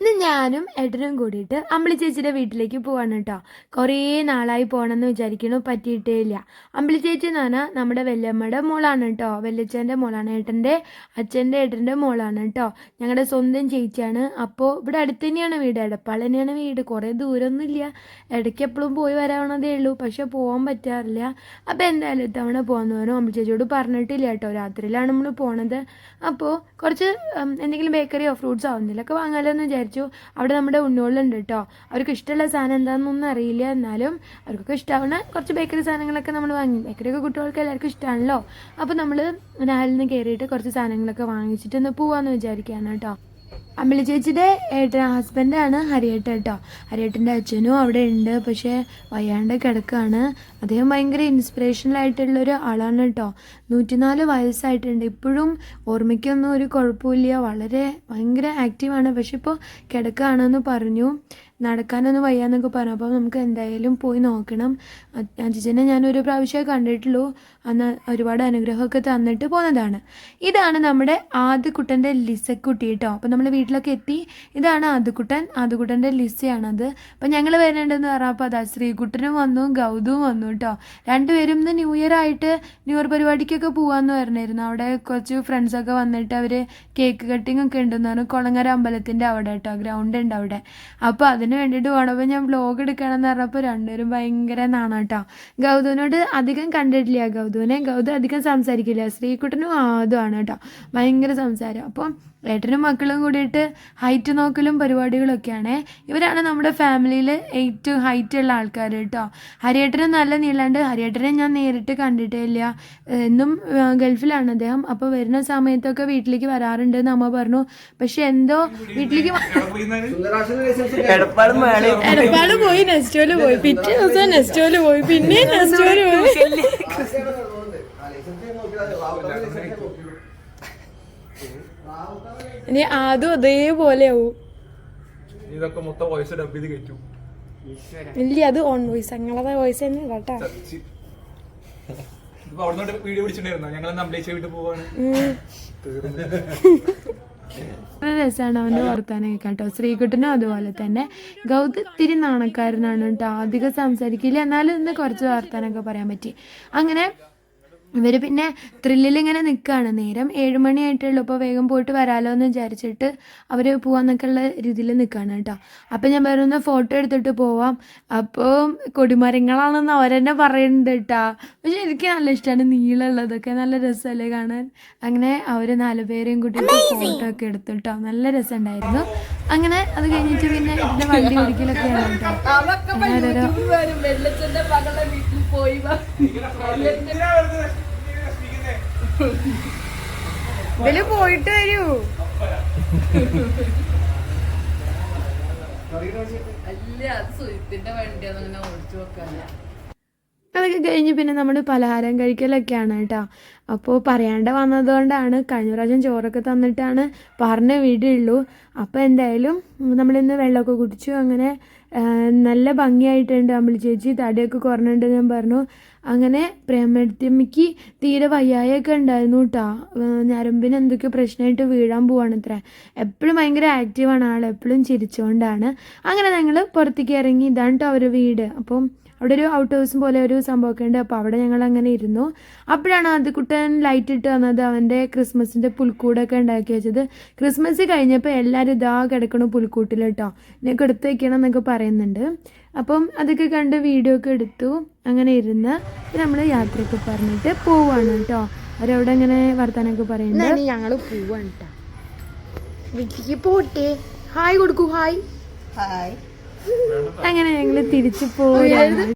ഇന്ന് ഞാനും ഏട്ടനും കൂടിയിട്ട് അമ്പിളി ചേച്ചിയുടെ വീട്ടിലേക്ക് പോവാണ് കേട്ടോ. കുറേ നാളായി പോകണമെന്ന് വിചാരിക്കണു പറ്റിയിട്ടേ ഇല്ല. അമ്പിളി ചേച്ചി എന്ന് പറഞ്ഞാൽ നമ്മുടെ വല്യമ്മയുടെ മോളാണ് കേട്ടോ. വല്യച്ഛന്റെ മോളാണ് ഏട്ടന്റെ അച്ഛന്റെ ഏട്ടന്റെ മോളാണ് കേട്ടോ. ഞങ്ങളുടെ സ്വന്തം ചേച്ചിയാണ്. അപ്പോൾ ഇവിടെ അടുത്ത് തന്നെയാണ് വീട് എടപ്പാൾ തന്നെയാണ് വീട്. കുറേ ദൂരമൊന്നുമില്ല ഇടയ്ക്ക് എപ്പോഴും പോയി വരാവുന്നതേ ഉള്ളൂ. പക്ഷെ പോകാൻ പറ്റാറില്ല. അപ്പോൾ എന്തായാലും ഇത്തവണ പോകുന്ന പറഞ്ഞു. അമ്പിളി ചേച്ചിയോട് പറഞ്ഞിട്ടില്ല കേട്ടോ. രാത്രിയിലാണ് നമ്മൾ പോണത്. അപ്പോൾ കുറച്ച് എന്തെങ്കിലും ബേക്കറിയോ ഫ്രൂട്ട്സോ എന്തെങ്കിലുമൊക്കെ വാങ്ങാലോ എന്ന് വിചാരിച്ചു അവിടെ നമ്മുടെ ഉണ്ണുകളുണ്ട് കേട്ടോ അവർക്ക് ഇഷ്ടമുള്ള സാധനം എന്താണെന്നൊന്നും അറിയില്ല. എന്നാലും അവർക്കൊക്കെ ഇഷ്ടമാവുന്ന കുറച്ച് ബേക്കറി സാധനങ്ങളൊക്കെ നമ്മൾ വാങ്ങി. ബേക്കറിയൊക്കെ കുട്ടികൾക്ക് എല്ലാവർക്കും ഇഷ്ടമാണല്ലോ അപ്പോൾ നമ്മൾ നാലിൽ നിന്ന് കയറിയിട്ട് കുറച്ച് സാധനങ്ങളൊക്കെ വാങ്ങിച്ചിട്ട് ഒന്ന് പോവാമെന്ന് വിചാരിക്കുകയാണ് കേട്ടോ അമ്പിളി ചേച്ചിയുടെ ഏട്ടൻ ഹസ്ബൻഡാണ് ഹരിയേട്ട കേട്ടോ. ഹരിയേട്ടന്റെ അച്ഛനും അവിടെ ഉണ്ട്. പക്ഷേ വയ്യാണ്ട് കിടക്കുകയാണ് അദ്ദേഹം ഭയങ്കര ഇൻസ്പിറേഷണലായിട്ടുള്ള ഒരു ആളാണ് കേട്ടോ. നൂറ്റിനാല് വയസ്സായിട്ടുണ്ട്. ഇപ്പോഴും ഓർമ്മയ്ക്കൊന്നും ഒരു കുഴപ്പമില്ല. വളരെ ഭയങ്കര ആക്റ്റീവാണ്. പക്ഷെ ഇപ്പോൾ കിടക്കുകയാണെന്ന് പറഞ്ഞു. നടക്കാനൊന്നും വയ്യാന്നൊക്കെ പറഞ്ഞു. അപ്പോൾ നമുക്ക് എന്തായാലും പോയി നോക്കണം. അജിജനെ ഞാൻ ഒരു പ്രാവശ്യമേ കണ്ടിട്ടുള്ളൂ. അന്ന് ഒരുപാട് അനുഗ്രഹമൊക്കെ തന്നിട്ട് പോന്നതാണ്. ഇതാണ് നമ്മുടെ ആദ്യക്കുട്ടന്റെ ലിസക്കുട്ടി കേട്ടോ അപ്പോൾ നമ്മൾ വീട്ടിലൊക്കെ എത്തി. ഇതാണ് ആദ്യക്കുട്ടൻ ആദ്യക്കുട്ടന്റെ ലിസയാണത്. അപ്പോൾ ഞങ്ങൾ വരുന്നുണ്ടെന്ന് പറഞ്ഞപ്പോൾ അതാ ശ്രീകുട്ടനും വന്നു ഗൗതവും വന്നു കേട്ടോ രണ്ടുപേരും ഇന്ന് ന്യൂ ഇയർ ആയിട്ട് ന്യൂ ഇയർ പരിപാടിക്കൊക്കെ പോകാമെന്ന് പറഞ്ഞിരുന്നു അവിടെ കുറച്ച് ഫ്രണ്ട്സൊക്കെ വന്നിട്ട് അവർ കേക്ക് കട്ടിംഗ് ഒക്കെ ഉണ്ടെന്ന് പറഞ്ഞു. കുളങ്ങര അമ്പലത്തിന്റെ അവിടെ കേട്ടോ ഗ്രൗണ്ട് ഉണ്ട് അവിടെ. അപ്പോൾ വേണ്ടിയിട്ട് പോകണപ്പോൾ ഞാൻ വ്ലോഗ് എടുക്കണമെന്ന് പറഞ്ഞപ്പോൾ രണ്ടുപേരും ഭയങ്കര നാണം കേട്ടോ ഗൗതമിനോട് അധികം കണ്ടിട്ടില്ല. ഗൗതുവിനെ ഗൗതം അധികം സംസാരിക്കില്ല. ശ്രീകുട്ടനും ആദ്യമാണ് കേട്ടോ. ഭയങ്കര സംസാരം. അപ്പം ഏട്ടനും മക്കളും കൂടിയിട്ട് ഹൈറ്റ് നോക്കലും പരിപാടികളൊക്കെയാണ്. ഇവരാണ് നമ്മുടെ ഫാമിലിയിൽ ഏറ്റവും ഹൈറ്റ് ഉള്ള ആൾക്കാർ കേട്ടോ ഹരിയേട്ടനും നല്ല നീളാണ്ട്. ഹരിയേട്ടനെ ഞാൻ നേരിട്ട് കണ്ടിട്ടേ ഇല്ല എന്നും ഗൾഫിലാണ് അദ്ദേഹം. അപ്പോൾ വരുന്ന സമയത്തൊക്കെ വീട്ടിലേക്ക് വരാറുണ്ട് എന്ന് അമ്മ പറഞ്ഞു. പക്ഷെ എന്തോ വീട്ടിലേക്ക് എടപ്പാട് പോയി നെസ്റ്റോൽ പോയി. പിറ്റേ ദിവസം നെസ്റ്റോൽ പോയി. പിന്നെ നെസ്റ്റോൽ പോയി. ഇനി ആദ്യം അതേപോലെ ആവും ഇതൊക്കെ മൊത്തം വോയിസ് ഡബ് ചെയ്ത് കയറ്റും ഇല്ല അത് ഓൺ വോയിസ് ഞങ്ങളതെ വോയിസ് തന്നെ കേട്ടാ. രസാണ് അവന്റെ വീഡിയോ പിടിച്ചിട്ടുണ്ടായിരുന്നു? ഞങ്ങൾ അമ്പലേശ്വര വീട്ടിൽ പോവാണ്. നല്ല രസമാണ് അവന്റെ വർത്താനം കേട്ടോ. ശ്രീകുട്ടനും അതുപോലെ തന്നെ. ഗൗത ഇത്തിരി നാണക്കാരനാണ് കേട്ടോ. അധികം സംസാരിക്കില്ല. എന്നാലും ഇന്ന് കുറച്ച് വർത്താനൊക്കെ പറയാൻ പറ്റി. അങ്ങനെ ഇവർ പിന്നെ ത്രില്ലിൽ ഇങ്ങനെ നിൽക്കുകയാണ് നേരം ഏഴ് മണിയായിട്ടുള്ളൂ അപ്പോൾ വേഗം പോയിട്ട് വരാലോ എന്ന് വിചാരിച്ചിട്ട് അവർ പോവാന്നൊക്കെ ഉള്ള രീതിയിൽ നിൽക്കുകയാണ് കേട്ടോ. അപ്പം ഞാൻ പറയുന്ന ഫോട്ടോ എടുത്തിട്ട് പോവാം. അപ്പോൾ കൊടിമരങ്ങളാണെന്ന് അവരെന്നെ പറയുന്നുണ്ട് കേട്ടോ. പക്ഷെ എനിക്ക് നല്ല ഇഷ്ടമാണ് നീളമുള്ളതൊക്കെ നല്ല രസമല്ലേ കാണാൻ. അങ്ങനെ അവർ നാല് പേരെയും കൂട്ടിയിട്ട് ഫോട്ടോ ഒക്കെ എടുത്തു കേട്ടോ. നല്ല രസമുണ്ടായിരുന്നു അങ്ങനെ അത് കഴിഞ്ഞിട്ട് പിന്നെ ഇതിന്റെ വണ്ടി ഓടിക്കലൊക്കെയാണ് കേട്ടോ. അങ്ങനെ ഓരോരോ ഇതിൽ പോയിട്ട് വരൂ. അല്ല അത് സുഹൃത്തിന്റെ വണ്ടിയാന്ന് അങ്ങനെ ഓടിച്ചു വെക്കാന് അതൊക്കെ കഴിഞ്ഞ് പിന്നെ നമ്മൾ പലഹാരം കഴിക്കലൊക്കെയാണ് കേട്ടോ. അപ്പോൾ പറയാണ്ട് വന്നതുകൊണ്ടാണ് കഴിഞ്ഞ പ്രാവശ്യം ചോറൊക്കെ തന്നിട്ടാണ് പറഞ്ഞ വീടുള്ളൂ അപ്പോൾ എന്തായാലും നമ്മളിന്ന് വെള്ളമൊക്കെ കുടിച്ചു. അങ്ങനെ നല്ല ഭംഗിയായിട്ടുണ്ട് നമ്മൾ ചേച്ചി. തടിയൊക്കെ കുറഞ്ഞിട്ടുണ്ട് ഞാൻ പറഞ്ഞു. അങ്ങനെ പ്രേമത്തിമ്മയ്ക്ക് തീരെ വയ്യായൊക്കെ ഉണ്ടായിരുന്നു കേട്ടോ. ഞരമ്പിന് എന്തൊക്കെ പ്രശ്നമായിട്ട് വീഴാൻ പോവാണ് ഇത്ര. എപ്പോഴും ഭയങ്കര ആക്റ്റീവാണ് ആൾ എപ്പോഴും ചിരിച്ചുകൊണ്ടാണ് അങ്ങനെ ഞങ്ങൾ പുറത്തേക്ക് ഇറങ്ങി. ഇതാണ് കേട്ടോ അവരുടെ വീട്. അപ്പം അവിടെ ഒരു ഔട്ട് ഹൗസും പോലെ ഒരു സംഭവമൊക്കെ ഉണ്ട്. അപ്പോൾ അവിടെ ഞങ്ങൾ അങ്ങനെ ഇരുന്നു. അപ്പോഴാണ് ആദ്യക്കുട്ടൻ ലൈറ്റ് ഇട്ട് വന്നത് അവന്റെ ക്രിസ്മസിന്റെ പുൽക്കൂടൊക്കെ ഉണ്ടാക്കി വെച്ചത്. ക്രിസ്മസ് കഴിഞ്ഞപ്പോൾ എല്ലാവരും ഇതാ കിടക്കണു പുൽക്കൂട്ടിൽ കേട്ടോ. ഞങ്ങൾക്ക് എടുത്ത് വയ്ക്കണം എന്നൊക്കെ പറയുന്നുണ്ട്. അപ്പം അതൊക്കെ കണ്ട് വീഡിയോ ഒക്കെ എടുത്തു. അങ്ങനെ ഇരുന്ന് നമ്മൾ യാത്രയൊക്കെ പറഞ്ഞിട്ട് പോവാണ് കേട്ടോ. അവരവിടെ അങ്ങനെ വർത്താനൊക്കെ പറയുന്നത് ഞങ്ങൾ പോവാണ് കേട്ടോ വീട്ടിലേക്ക് പോട്ടെ. ഹായ് കൊടുക്കൂ ഹായ് ഹായ് അങ്ങനെ ഞങ്ങൾ തിരിച്ചു പോവുകയാണ്